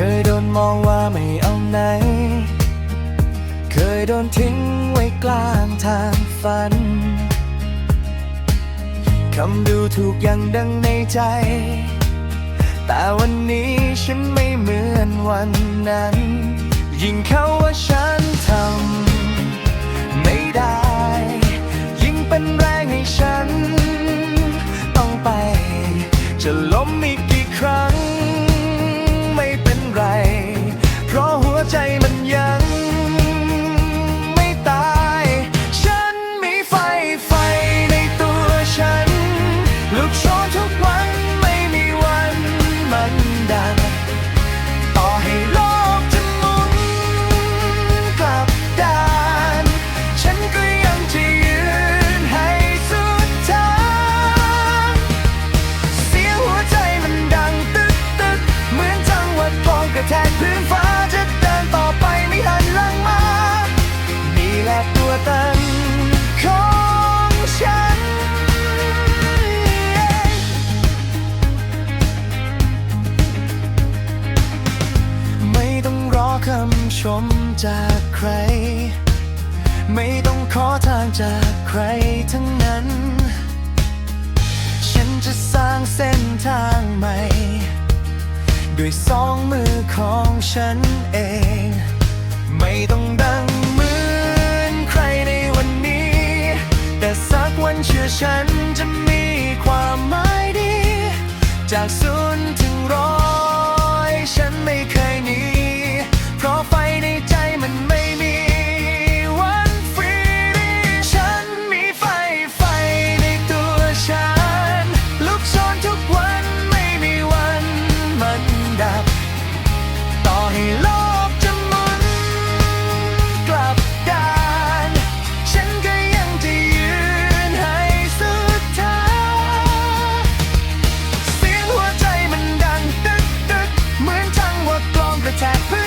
คยโดนมองว่าไม่เอาไหน เคยโดนทิ้งไว้กลางทางฝัน คำดูถูกย่างดังในใจ แต่วันนี้ฉันไม่เหมือนวันนั้น ยิ่งเขาว่าฉันทำไม่ได้ ยิ่งเป็นแรงให้ฉัน ต้องไป จะล้มอีกกี่ครั้ง ตัวตันของฉัน ไม่ต้องรอคำชมจากใคร ไม่ต้องขอทางจากใครทั้งนั้น ฉันจะสร้างเส้นทางใหม่ด้วยสองมือของฉันเอง ไม่ต้องดัง สุนถึงร้อง attack.